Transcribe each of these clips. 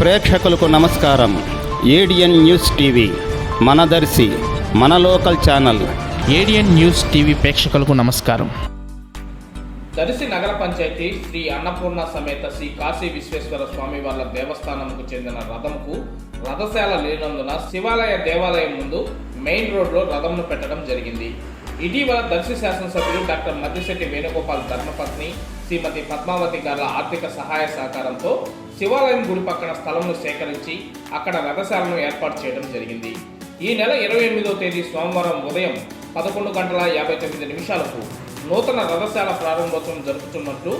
ప్రేక్షకులకు నమస్కారం. ADN news TV మనదర్శి మన లోకల్ ఛానల్. ఏడియన్ న్యూస్ టీవీ ప్రేక్షకులకు నమస్కారం. దర్శి నగర పంచాయతీ శ్రీ అన్నపూర్ణ సమేత శ్రీ కాశీ విశ్వేశ్వర స్వామి వార్ల దేవస్థానంకు చెందిన రథంకు రథశాల లేనందున శివాలయ దేవాలయం ముందు మెయిన్ రోడ్లో రథంను పెట్టడం జరిగింది. ఇటీవల దర్శి శాసనసభ్యులు డాక్టర్ మద్దిశెట్టి వేణుగోపాల్ ధర్మపత్ని శ్రీమతి పద్మావతి గార్ల ఆర్థిక సహాయ సహకారంతో శివాలయం గుడి పక్కన స్థలంను సేకరించి అక్కడ రథశాలను ఏర్పాటు చేయడం జరిగింది. ఈ నెల ఇరవై ఎనిమిదో తేదీ సోమవారం ఉదయం పదకొండు గంటల యాభై తొమ్మిది నిమిషాలకు నూతన రథశాల ప్రారంభోత్సవం జరుపుతున్నట్లు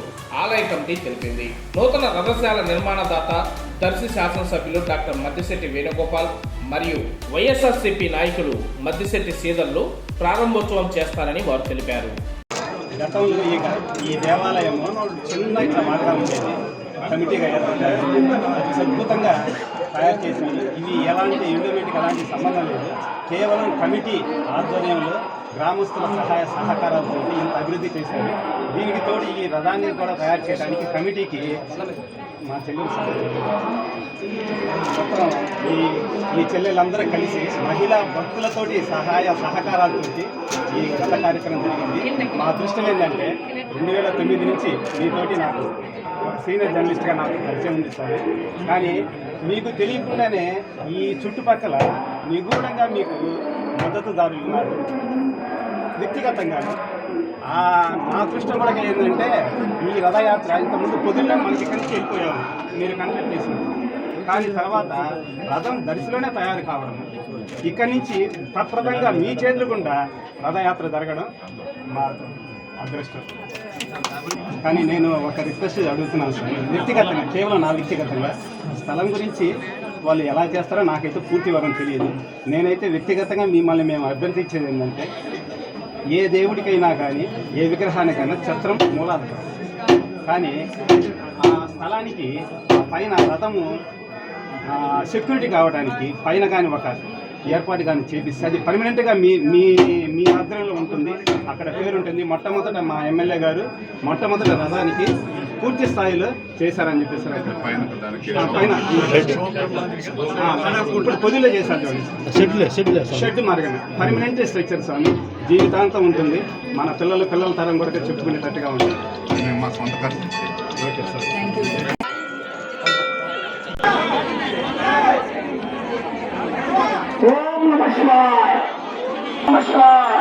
ఆలయ కమిటీ తెలిపింది. నూతన రథశాల నిర్మాణదాత దర్శి శాసనసభ్యులు డాక్టర్ మద్దిశెట్టి వేణుగోపాల్ మరియు వైఎస్ఆర్సీపీ నాయకులు మద్దిశెట్టి సీజన్లు ప్రారంభోత్సవం చేస్తారని వారు తెలిపారు. గతంలో ఈ ఈ దేవాలయము చిన్న ఇట్లా మాటగా ఉండేది. కమిటీగా ఏర్పడ్డారు. అద్భుతంగా తయారు చేసినవి ఇవి ఎలాంటి ఎండోమెంట్కి ఎలాంటి సంబంధం లేదు. కేవలం కమిటీ ఆధ్వర్యంలో గ్రామస్తుల సహాయ సహకారాలతో ఇంత అభివృద్ధి చేశారు. దీనికి తోడు ఈ రథాన్ని కూడా తయారు చేయడానికి కమిటీకి మా చెల్లెలు మొత్తం ఈ ఈ చెల్లెలందరూ కలిసి మహిళా భక్తులతోటి సహాయ సహకారాలతోటి ఈ గత కార్యక్రమం జరిగింది. మా అదృష్టం ఏంటంటే రెండు వేల తొమ్మిది నుంచి మీతోటి నాకు సీనియర్ జర్నలిస్ట్గా నాకు పరిచయం ఉంది సార్. కానీ మీకు తెలియకుండానే ఈ చుట్టుపక్కల నిగూఢంగా మీకు మద్దతుదారులు ఉన్నారు. వ్యక్తిగతంగా నా అదృష్టం కూడా ఏంటంటే ఈ రథయాత్ర ఇంతకుముందు పొద్దున్నే మనకి కలిసి వెళ్ళిపోయాము. మీరు కన్సల్ట్ చేసినప్పుడు కానీ తర్వాత రథం దర్శిలోనే తయారు కావడం. ఇక్కడి నుంచి ప్రప్రదంగా మీ చేతులు గుండా రథయాత్ర జరగడం మా అదృష్టం. కానీ నేను ఒక రిక్వెస్ట్ అడుగుతున్నాను సార్. వ్యక్తిగతంగా కేవలం నా వ్యక్తిగతంగా స్థలం గురించి వాళ్ళు ఎలా చేస్తారో నాకైతే పూర్తి వివరం తెలియదు. నేనైతే వ్యక్తిగతంగా మిమ్మల్ని మేము అభ్యర్థించేది ఏంటంటే ఏ దేవుడికైనా కానీ ఏ విగ్రహానికైనా ఛత్రం మూలాధారం. కానీ ఆ స్థలానికి ఆ పైన రథము సెక్యూరిటీ కావడానికి పైన కానీ ఒక ఏర్పాటు కానీ చేపిస్తే అది పర్మనెంట్గా మీ మీ మీ ఆధ్వర్యంలో ఉంటుంది. అక్కడ పేరు ఉంటుంది మొట్టమొదట మా ఎమ్మెల్యే గారు మొట్టమొదట రథానికి పూర్తి స్థాయిలో చేశారని చెప్పేసి పైన ఇప్పుడు పొదిలో చేశారు. షెడ్ మార్గం పర్మనెంట్ స్ట్రక్చర్ స్వామి. జీవితాంతం ఉంటుంది. మన పిల్లలు పిల్లల తరం కూడా చెప్పుకునేటట్టుగా ఉంటుంది. మా సొంత ఖర్చు ఓకే సార్. ఓం నమ శివాయ. నమ శివాయ.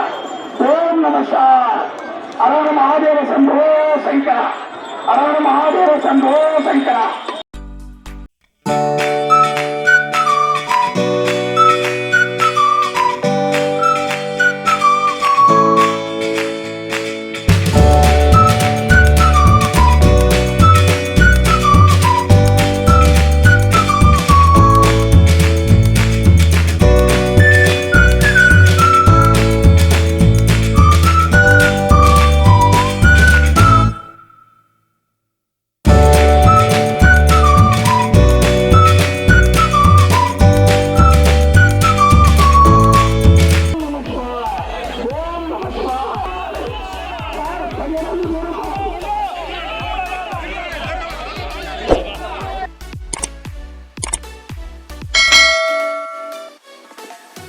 ఓం నమ శివాయ. అరవణ మహాదేవ శంభో శంకర. అరవణ మహాదేవ శంభో శంకర.